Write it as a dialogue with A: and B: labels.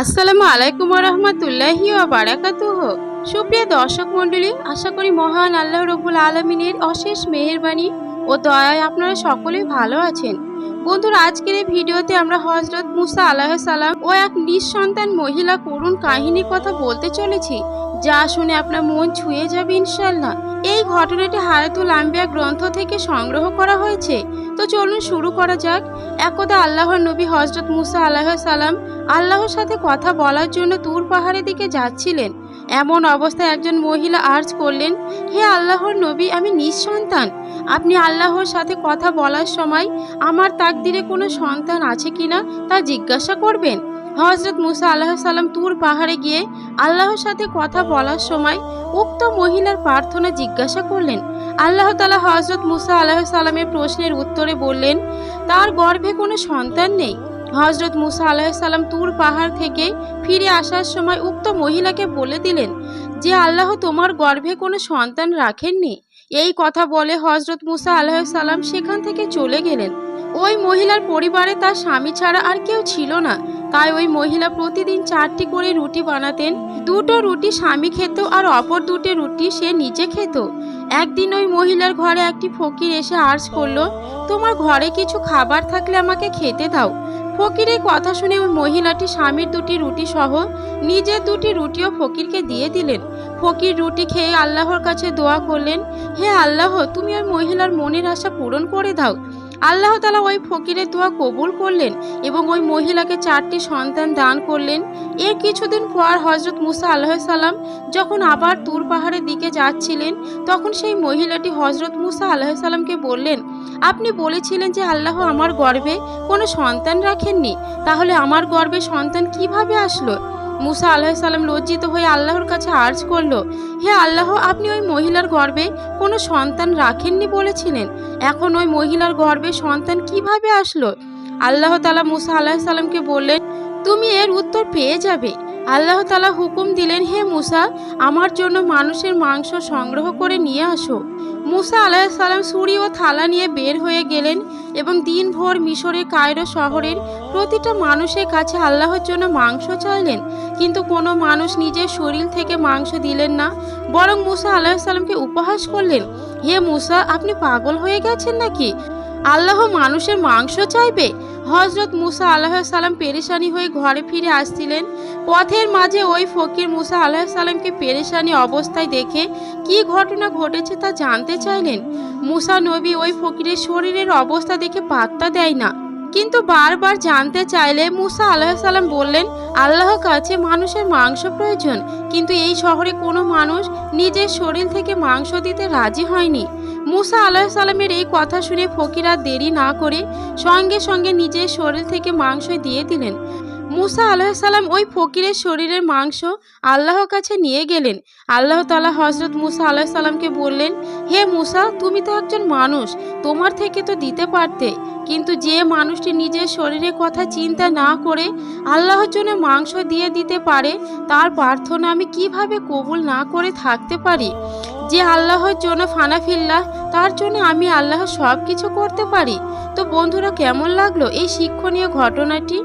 A: আসসালামু আলাইকুম রহমতুল্লাহি বারাকাতুহ সুপ্রিয় দর্শক মন্ডলী আশা করি মহান আল্লাহ রবুল আলমিনের অশেষ মেহেরবানি ও দয়ায় আপনারা সকলেই ভালো আছেন। বন্ধুরা, আজকের এই ভিডিওতে আমরা হজরত মুসা আলাহ সালাম ও এক নিঃসন্তান মহিলা করুণ কাহিনীর কথা বলতে চলেছি। যা শুনে আপনার মন ছুঁয়ে যাবে ইনশাল্লাহ এই ঘটনাটি হায়াতুল আম্বিয়া গ্রন্থ থেকে সংগ্রহ করা হয়েছে। তো চলুন শুরু করা যাক। একদা আল্লাহর নবী হজরত মুসা আলাহ সালাম আল্লাহর সাথে কথা বলার জন্য তুর পাহাড়ের দিকে যাচ্ছিলেন। এমন অবস্থায় একজন মহিলা আর্জ করলেন, হে আল্লাহর নবী, আমি নিঃসন্তান। আপনি আল্লাহর সাথে কথা বলার সময় আমার তাকদিরে কোনো সন্তান আছে কিনা তা জিজ্ঞাসা করবেন। হজরত মুসা আল্লাহ সাল্লাম তুর পাহাড়ে গিয়ে আল্লাহর সাথে কথা বলার সময় উক্ত মহিলার প্রার্থনা জিজ্ঞাসা করলেন। আল্লাহ তালা হজরত মুসা আল্লাহ সাল্লামের প্রশ্নের উত্তরে বললেন, তার গর্ভে কোনো সন্তান নেই। হজরত মুসা আলাহিসাল্লাম তুর পাহাড় থেকে ফিরে আসার সময় উক্ত মহিলাকে বলে দিলেন যে আল্লাহ তোমার গর্ভে কোনো সন্তান রাখেননি। এই কথা বলে হজরত মুসা আলাহিসাল্লাম সেখান থেকে চলে গেলেন। ওই মহিলার পরিবারে তার স্বামী ছাড়া আর কেউ ছিল না। তাই ওই মহিলা প্রতিদিন চারটি করে রুটি বানাতেন। দুটো রুটি স্বামী খেত আর অপর দুটো রুটি সে নিজে খেত। একদিন ওই মহিলার ঘরে একটি ফকির এসে আর্জ করল, তোমার ঘরে কিছু খাবার থাকলে আমাকে খেতে দাও। ফকিরের কথা শুনে ওই মহিলাটি স্বামীর দুটি রুটি সহ নিজের দুটি রুটিও ফকিরকে দিয়ে দিলেন। ফকির রুটি খেয়ে আল্লাহর কাছে দোয়া করলেন, হে আল্লাহ, তুমি ওই মহিলার মনের আশা পূরণ করে দাও। আল্লাহ তালা ওই ফকিরের দোয়া কবুল করলেন এবং ওই মহিলাকে চারটি সন্তান দান করলেন। এর কিছুদিন পর হজরত মুসা আল্লাহ সাল্লাম যখন আবার তুর পাহাড়ের দিকে যাচ্ছিলেন, তখন সেই মহিলাটি হজরত মুসা আল্লাহ সাল্লামকে বললেন আপনি বলেছিলেন যে আল্লাহ আমার গর্বে কোনো সন্তান রাখেননি। তাহলে আমার গর্ভে সন্তান কীভাবে আসলো? মুসা আল্লাহ সাল্লাম লজ্জিত হয়ে আল্লাহর কাছে আর্জ করল, হে আল্লাহ, আপনি ওই মহিলার গর্বে কোনো সন্তান রাখেননি বলেছিলেন? এখন ওই মহিলার গর্ভে সন্তান কীভাবে আসলো? আল্লাহ তালা মুসা আল্লাহ সাল্লামকে বললেন, তুমি এর উত্তর পেয়ে যাবে। আল্লাহ তালা হুকুম দিলেন, হে মুসা, আমার জন্য মানুষের মাংস সংগ্রহ করে নিয়ে আসো। মুসা আলাহিসাল্লাম ছুরি ও থালা নিয়ে বের হয়ে গেলেন এবং দিনভর মিশরের কায়রো শহরের প্রতিটা মানুষের কাছে আল্লাহর জন্য মাংস চাইলেন। কিন্তু কোনো মানুষ নিজের শরীর থেকে মাংস দিলেন না, বরং মুসা আলাহিসাল্লামকে উপহাস করলেন, হে মুসা, আপনি পাগল হয়ে গেছেন নাকি? আল্লাহ মানুষের মাংস চাইবে? হজরত মুসা আল্লাহ সাল্লাম পেরেশানি হয়ে ঘরে ফিরে আসছিলেন। পথের মাঝে ওই ফকির মুসা আল্লাহ সাল্লামকে পেরেশানি অবস্থায় দেখে কি ঘটনা ঘটেছে তা জানতে চাইলেন। মুসা নবী ওই ফকিরের শরীরের অবস্থা দেখে পাত্তা দেয় না। কিন্তু বারবার জানতে চাইলে মুসা আল্লাহ সাল্লাম বললেন, আল্লাহ কাছে মানুষের মাংস প্রয়োজন, কিন্তু এই শহরে কোনো মানুষ নিজের শরীর থেকে মাংস দিতে রাজি হয়নি। মুসা আল্লাহ সাল্লামের এই কথা শুনে ফকিরা দেরি না করে সঙ্গে সঙ্গে নিজের শরীর থেকে মাংস দিয়ে দিলেন। মুসা আলাহিসাল্লাম ওই ফকিরের শরীরের মাংস আল্লাহর কাছে নিয়ে গেলেন। আল্লাহ তালা হজরত মুসা আল্লাহ সাল্লামকে বললেন, হে মুসা, তুমি তো একজন মানুষ, তোমার থেকে তো দিতে পারতে। কিন্তু যে মানুষটি নিজের শরীরের কথা চিন্তা না করে আল্লাহর জন্য মাংস দিয়ে দিতে পারে, তার প্রার্থনা আমি কীভাবে কবুল না করে থাকতে পারি? যে আল্লাহর জন্য ফানা ফিল্লাহ তার জন্য আমি আল্লাহ সব কিছু করতে পারি। তো বন্ধুরা, কেমন লাগল এই শিক্ষণীয় ঘটনাটি?